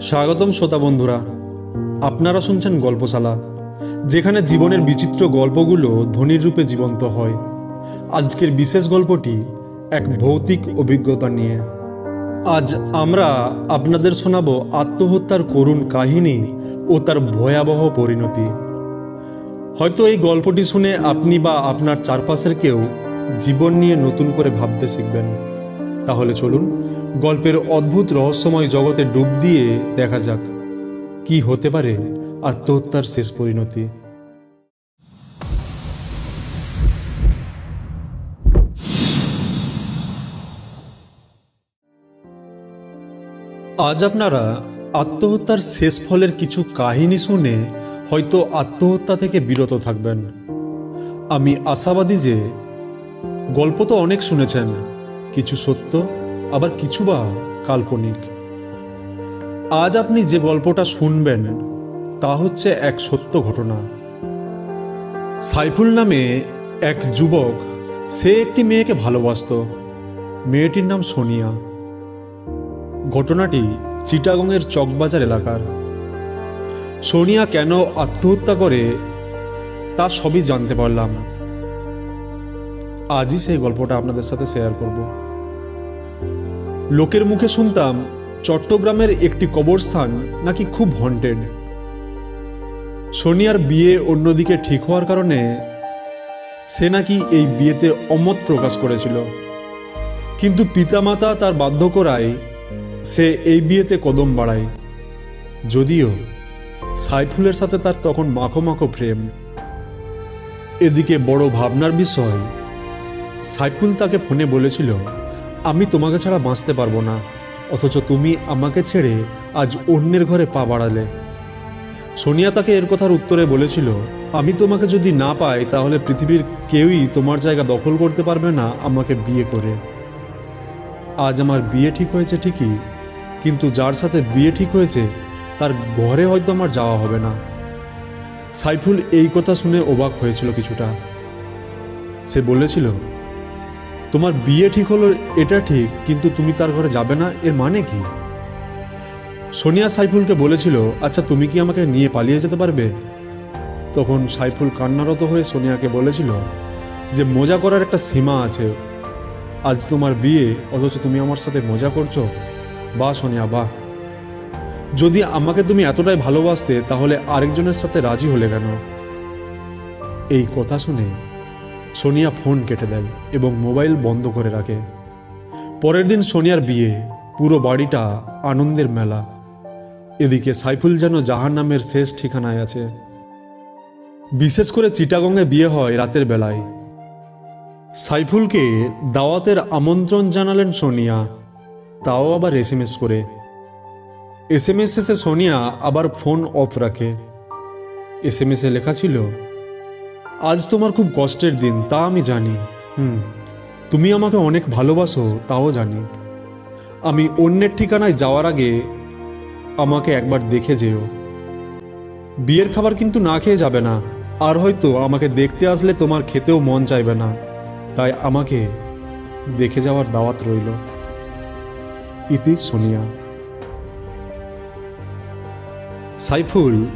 স্বাগতম শ্রোতা বন্ধুরা। আপনারা শুনছেন গল্পশালা, যেখানে জীবনের বিচিত্র গল্পগুলো ধ্বনির রূপে জীবন্ত হয়। আজকের বিশেষ গল্পটি এক ভৌতিক অভিজ্ঞতা নিয়ে। আজ আমরা আপনাদের শোনাব আত্মহত্যার করুণ কাহিনী ও তার ভয়াবহ পরিণতি। হয়তো এই গল্পটি শুনে আপনি বা আপনার চারপাশের কেউ জীবন নিয়ে নতুন করে ভাবতে শিখবেন। তাহলে চলুন গল্পের অদ্ভুত রহস্যময় জগতে ডুব দিয়ে দেখা যাক কি হতে পারে আত্মহত্যার শেষ পরিণতি। আজ আপনারা আত্মহত্যার শেষ ফলের কিছু কাহিনী শুনে হয়তো আত্মহত্যা থেকে বিরত থাকবেন। আমি আশাবাদী যে গল্প তো অনেক শুনেছেন। কিছু সত্য, আবার কিছু বা কাল্পনিক। আজ আপনি যে গল্পটা শুনবেন, তা হচ্ছে এক সত্য ঘটনা। সাইফুল নামে এক যুবক, সে একটি মেয়েকে ভালোবাসত। মেয়েটির নাম সোনিয়া। ঘটনাটি চিটাগংয়ের চকবাজার এলাকার। সোনিয়া কেন আত্মহত্যা করে, তা সবই জানতে পারলাম। আজই সেই গল্পটা আপনাদের সাথে শেয়ার করব। লোকের মুখে শুনতাম চট্টগ্রামের একটি কবরস্থান নাকি খুব হন্টেড সোনিয়ার বিয়ে অন্যদিকে ঠিক হওয়ার কারণে সে নাকি এই বিয়েতে অমত প্রকাশ করেছিল। কিন্তু পিতামাতা তার বাধ্য করায় সে এই বিয়েতে কদম বাড়ায়। যদিও সাইফুলের সাথে তার তখন মাখো মাখো প্রেম। এদিকে বড় ভাবনার বিষয়, সাইফুল তাকে ফোনে বলেছিল আমি তোমাকে ছাড়া বাঁচতে পারব না। অথচ তুমি আমাকে ছেড়ে আজ অন্যের ঘরে পা বাড়ালে। সোনিয়া তাকে এর কথার উত্তরে বলেছিল, আমি তোমাকে যদি না পাই, তাহলে পৃথিবীর কেউই তোমার জায়গা দখল করতে পারবে না আমাকে বিয়ে করে। আজ আমার বিয়ে ঠিক হয়েছে ঠিকই, কিন্তু যার সাথে বিয়ে ঠিক হয়েছে, তার ঘরে হয়তো আমার যাওয়া হবে না। সাইফুল এই কথা শুনে অবাক হয়েছিল কিছুটা। সে বলেছিল তোমার বিয়ে ঠিক হলো, এটা ঠিক, কিন্তু তুমি তার ঘরে যাবে না, এর মানে কি? সোনিয়া সাইফুলকে বলেছিল আচ্ছা তুমি কি আমাকে নিয়ে পালিয়ে যেতে পারবে? তখন সাইফুল কান্নারত হয়ে সোনিয়াকে বলেছিল, যে মজা করার একটা সীমা আছে। আজ তোমার বিয়ে, অথচ তুমি আমার সাথে মজা করছ। বা সোনিয়া বা যদি আমাকে তুমি এতটাই ভালোবাসতে, তাহলে আরেকজনের সাথে রাজি হলে কেন? এই কথা শুনে সোনিয়া ফোন কেটে দেয় এবং মোবাইল বন্ধ করে রাখে। পরের দিন সোনিয়ার বিয়ে, পুরো বাড়িটা আনন্দের মেলা। এদিকে সাইফুল যেন জাহান নামের শেষ ঠিকানায় আছে। বিশেষ করে চিটাগংয়ে বিয়ে হয় রাতের বেলায়। সাইফুলকে দাওয়াতের আমন্ত্রণ জানালেন সোনিয়া, তাও আবার এস এম এস করে। এস এম এস শেষে সোনিয়া আবার ফোন অফ রাখে। এস এম এসে লেখা ছিল আজ তোমার খুব কষ্টের দিন, তা আমি জানি। হুম, তুমি আমাকে অনেক ভালোবাসো, তাও জানি। আমি অন্যের ঠিকানায় যাওয়ার আগে আমাকে একবার দেখে যেও। বিয়ের খাবার কিন্তু না খেয়ে যাবে না, আর হয়তো আমাকে দেখতে আসলে তোমার খেতেও মন চাইবে না। তাই আমাকে দেখে যাওয়ার দাওয়াত রইল। ইতি সোনিয়া। সাইফুল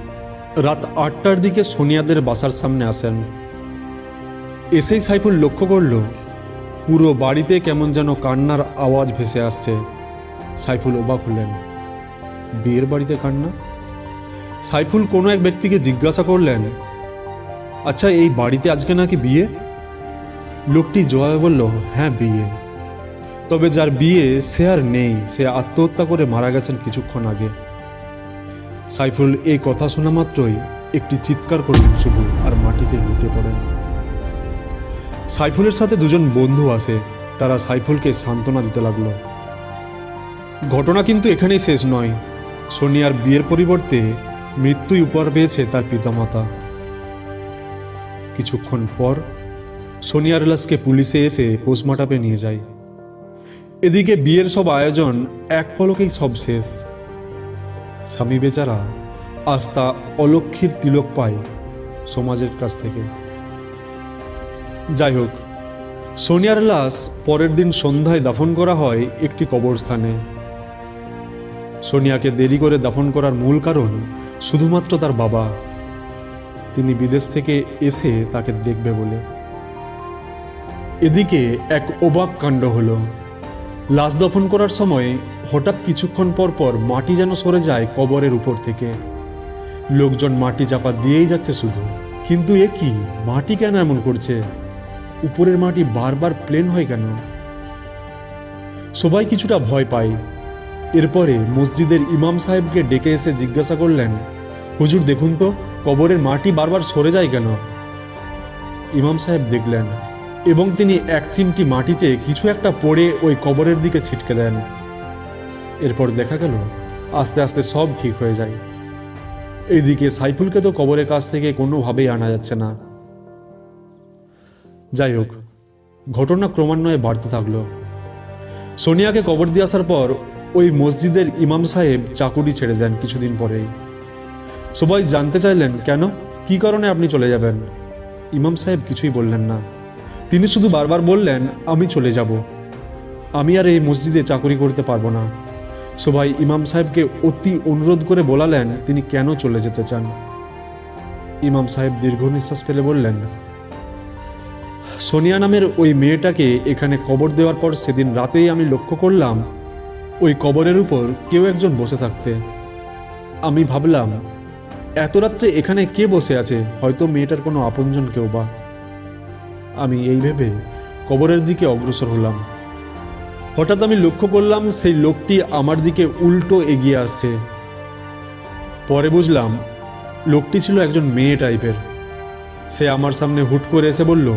রাত আটটার দিকে সোনিয়াদের বাসার সামনে আসেন। এসেই সাইফুল লক্ষ্য করল, পুরো বাড়িতে কেমন যেন কান্নার আওয়াজ ভেসে আসছে। সাইফুল অবাক হলেন। বিয়ের বাড়িতে কান্না? সাইফুল কোনো এক ব্যক্তিকে জিজ্ঞাসা করলেন আচ্ছা এই বাড়িতে আজকে নাকি বিয়ে? লোকটি জবাবে বলল হ্যাঁ বিয়ে। তবে যার বিয়ে, সে আর নেই। সে আত্মহত্যা করে মারা গেছেন কিছুক্ষণ আগে। সাইফুল এই কথা শোনা মাত্রই একটি চিৎকার করলেন শুধু আর মাটিতে লুটে পড়েন। সাইফুলের সাথে দুজন বন্ধু আসে তারা সাইফুলকে সান্ত্বনা দিতে লাগল। ঘটনা কিন্তু এখানেই শেষ নয়। সোনিয়ার বিয়ের পরিবর্তে মৃত্যুই উপহার পেয়েছে তার পিতামাতা। কিছুক্ষণ পর সোনিয়ার লাশকে পুলিশে এসে পোস্টমর্টমে নিয়ে যায়। এদিকে বিয়ের সব আয়োজন এক পলকেই সব শেষ। স্বামী বেচারা আস্থা অলক্ষীর তিলক পায় সমাজের কাছ থেকে। যাই হোক, সোনিয়ার লাশ পরের দিন সন্ধ্যায় দাফন করা হয় একটি কবরস্থানে। সোনিয়াকে দেরি করে দাফন করার মূল কারণ শুধুমাত্র তার বাবা। তিনি বিদেশ থেকে এসে তাকে দেখবে বলে। এদিকে এক অবাক কাণ্ড হলো। লাশ দফন করার সময় হঠাৎ কিছুক্ষণ পর পর মাটি যেন সরে যায় কবরের উপর থেকে। লোকজন মাটি চাপা দিয়েই যাচ্ছে শুধু। কিন্তু এ কি? মাটি কেন এমন করছে? উপরের মাটি বারবার প্লেন হয় কেন? সবাই কিছুটা ভয় পায়। এরপরে মসজিদের ইমাম সাহেবকে ডেকে এসে জিজ্ঞাসা করলেন, হুজুর, দেখুন তো, কবরের মাটি বারবার সরে যায় কেন? ইমাম সাহেব দেখলেন এবং তিনি এক চিমটি মাটিতে কিছু একটা পড়ে ওই কবরের দিকে ছিটকে দেন। এরপর দেখা গেল, আস্তে আস্তে সব ঠিক হয়ে যায়। এইদিকে সাইফুলকে তো কবরের কাছ থেকে কোনোভাবেই আনা যাচ্ছে না। যাই হোক, ঘটনা ক্রমান্বয়ে বাড়তে থাকল। সোনিয়াকে কবর দিয়ে আসার পর ওই মসজিদের ইমাম সাহেব চাকুরি ছেড়ে দেন কিছুদিন পরেই। সবাই জানতে চাইলেন, কেন? কি কারণে আপনি চলে যাবেন? ইমাম সাহেব কিছুই বললেন না। তিনি শুধু বারবার বললেন, আমি চলে যাব। আমি আর এই মসজিদে চাকুরি করতে পারব না। সবাই ইমাম সাহেবকে অতি অনুরোধ করে বলালেন তিনি কেন চলে যেতে চান। ইমাম সাহেব দীর্ঘ নিঃশ্বাস ফেলে বললেন, সোনিয়া নামের ওই মেয়েটাকে এখানে কবর দেওয়ার পর সেদিন রাতেই আমি লক্ষ্য করলাম, ওই কবরের উপর কেউ একজন বসে থাকতে। আমি ভাবলাম, এত রাত্রে এখানে কে বসে আছে? হয়তো মেয়েটার কোনো আপনজন কেউ বা। আমি এই ভেবে কবরের দিকে অগ্রসর হলাম। হঠাৎ আমি লক্ষ্য করলাম সেই লোকটি আমার দিকে উল্টো এগিয়ে আসছে। পরে বুঝলাম, লোকটি ছিল একজন মেয়ে টাইপের। সে আমার সামনে হুট করে এসে বলল,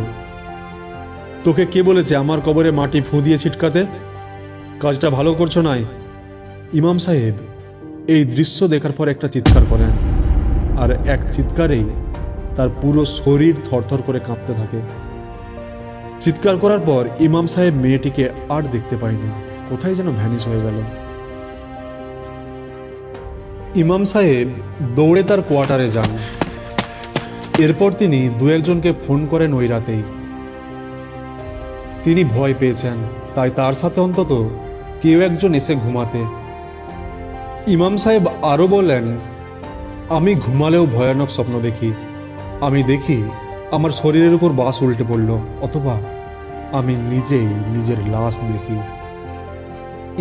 তোকে কে বলেছে আমার কবরে মাটি ফু দিয়ে ছিটকাতে? কাজটা ভালো করছ নাই? ইমাম সাহেব এই দৃশ্য দেখার পর একটা চিৎকার করেন, আর এক চিৎকারেই তার পুরো শরীর থরথর করে কাঁপতে থাকে। চিৎকার করার পর ইমাম সাহেব মেয়েটিকে আর দেখতে পায়নি। কোথায় যেন ভ্যানিশ হয়ে গেল। ইমাম সাহেব দৌড়ে তার কোয়ার্টারে যান। এরপর তিনি দু একজনকে ফোন করেন ওই রাতেই। তিনি ভয় পেয়েছেন, তাই তার সাথে অন্তত কেউ একজন এসে ঘুমাতে। ইমাম সাহেব আরও বলেন, আমি ঘুমালেও ভয়ানক স্বপ্ন দেখি। আমি দেখি আমার শরীরের উপর বাস উল্টে পড়ল, অথবা আমি নিজেই নিজের লাশ দেখি।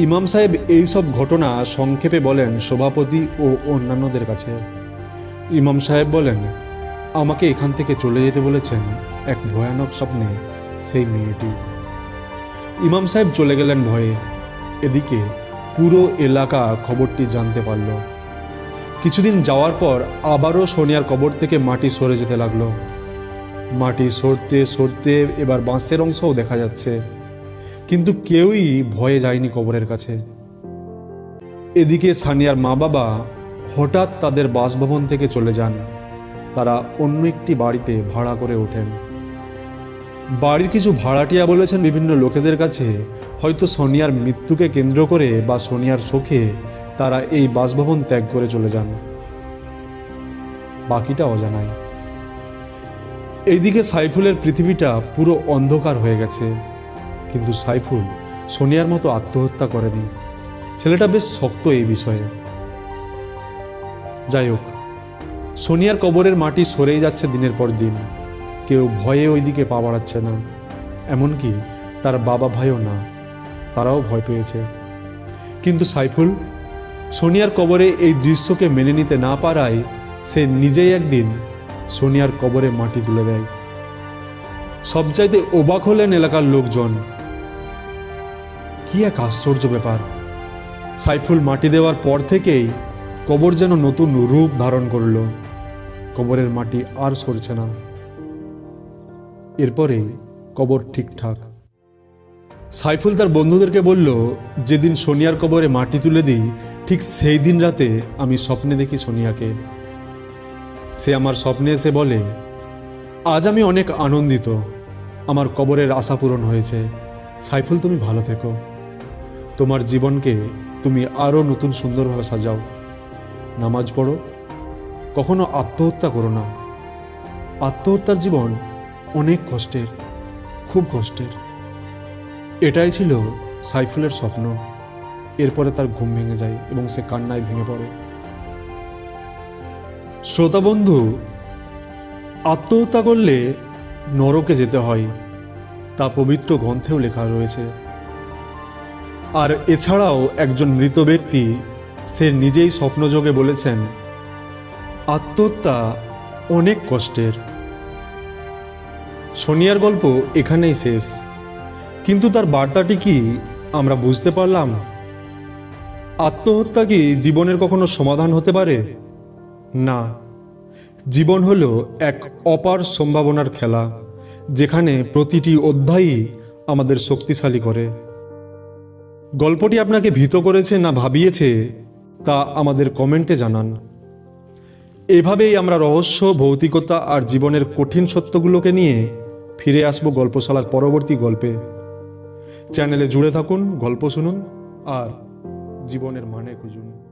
ইমাম সাহেব এই সব ঘটনা সংক্ষেপে বলেন সভাপতি ও অন্যান্যদের কাছে। ইমাম সাহেব বলেন, আমাকে এখান থেকে চলে যেতে বলেছেন এক ভয়ানক স্বপ্নে সেই মেয়েটি। ইমাম সাহেব চলে গেলেন ভয়ে। এদিকে পুরো এলাকা খবরটি জানতে পারল। কিছুদিন যাওয়ার পর আবারও সোনিয়ার কবর থেকে মাটি সরে যেতে লাগল। মাটি সরতে সরতে এবার বাঁশের অংশও দেখা যাচ্ছে। কিন্তু কেউই ভয়ে যায়নি কবরের কাছে। এদিকে সানিয়ার মা বাবা হঠাৎ তাদের বাসভবন থেকে চলে যান। তারা অন্য একটি বাড়িতে ভাড়া করে ওঠেন। বাড়ির কিছু ভাড়াটিয়া বলেছেন বিভিন্ন লোকেদের কাছে, হয়তো সোনিয়ার মৃত্যুকে কেন্দ্র করে বা সোনিয়ার শোকে তারা এই বাসভবন ত্যাগ করে চলে যান। বাকিটা অজানায়। এইদিকে সাইফুলের পৃথিবীটা পুরো অন্ধকার হয়ে গেছে। কিন্তু সাইফুল সোনিয়ার মতো আত্মহত্যা করেনি। ছেলেটা বেশ শক্ত এই বিষয়ে। যাই হোক, সোনিয়ার কবরের মাটি সরেই যাচ্ছে দিনের পর দিন। কেউ ভয়ে ওইদিকে পা বাড়াচ্ছে না। এমনকি তার বাবা ভাইও না। তারাও ভয় পেয়েছে। কিন্তু সাইফুল, সোনিয়ার কবরে এই দৃশ্যকে মেনে নিতে না পারায় সে নিজেই একদিন সোনিয়ার কবরে মাটি তুলে দেয়। সবচাইতে অবাক হলেন এলাকার লোকজন। কি এক আশ্চর্য ব্যাপার। সাইফুল মাটি দেওয়ার পর থেকেই কবর যেন নতুন রূপ ধারণ করল। কবরের মাটি আর সরছে না। এরপরে কবর ঠিকঠাক। সাইফুল তার বন্ধুদেরকে বলল, যেদিন সোনিয়ার কবরে মাটি তুলে দিই, ঠিক সেই দিন রাতে আমি স্বপ্নে দেখি সোনিয়াকে। সে আমার স্বপ্নে এসে বলে, আজ আমি অনেক আনন্দিত। আমার কবরের আশা পূরণ হয়েছে। সাইফুল, তুমি ভালো থেকো। তোমার জীবনকে তুমি আরও নতুন সুন্দরভাবে সাজাও। নামাজ পড়ো। কখনো আত্মহত্যা করো না। আত্মহত্যার জীবন অনেক কষ্টের, খুব কষ্টের। এটাই ছিল সাইফুলের স্বপ্ন। এরপরে তার ঘুম ভেঙে যায় এবং সে কান্নায় ভেঙে পড়ে। শ্রোতা বন্ধু, আত্মহত্যা করলে নরকে যেতে হয়, তা পবিত্র গ্রন্থেও লেখা রয়েছে। আর এছাড়াও একজন মৃত ব্যক্তি, সে নিজেই স্বপ্নযোগে বলেছেন, আত্মহত্যা অনেক কষ্টের। সোনিয়ার গল্প এখানেই শেষ। কিন্তু তার বার্তাটি কি আমরা বুঝতে পারলাম? আত্মহত্যা কি জীবনের কখনো সমাধান হতে পারে? না। জীবন হলো এক অপার সম্ভাবনার খেলা, যেখানে প্রতিটি অধ্যায়ই আমাদের শক্তিশালী করে। গল্পটি আপনাকে ভীত করেছে না ভাবিয়েছে, তা আমাদের কমেন্টে জানান। এভাবেই আমরা রহস্য, ভৌতিকতা আর জীবনের কঠিন সত্যগুলোকে নিয়ে ফিরে আসব গল্পশালার পরবর্তী গল্পে। চ্যানেলে জুড়ে থাকুন, গল্প শুনুন আর জীবনের মানে খুঁজুন।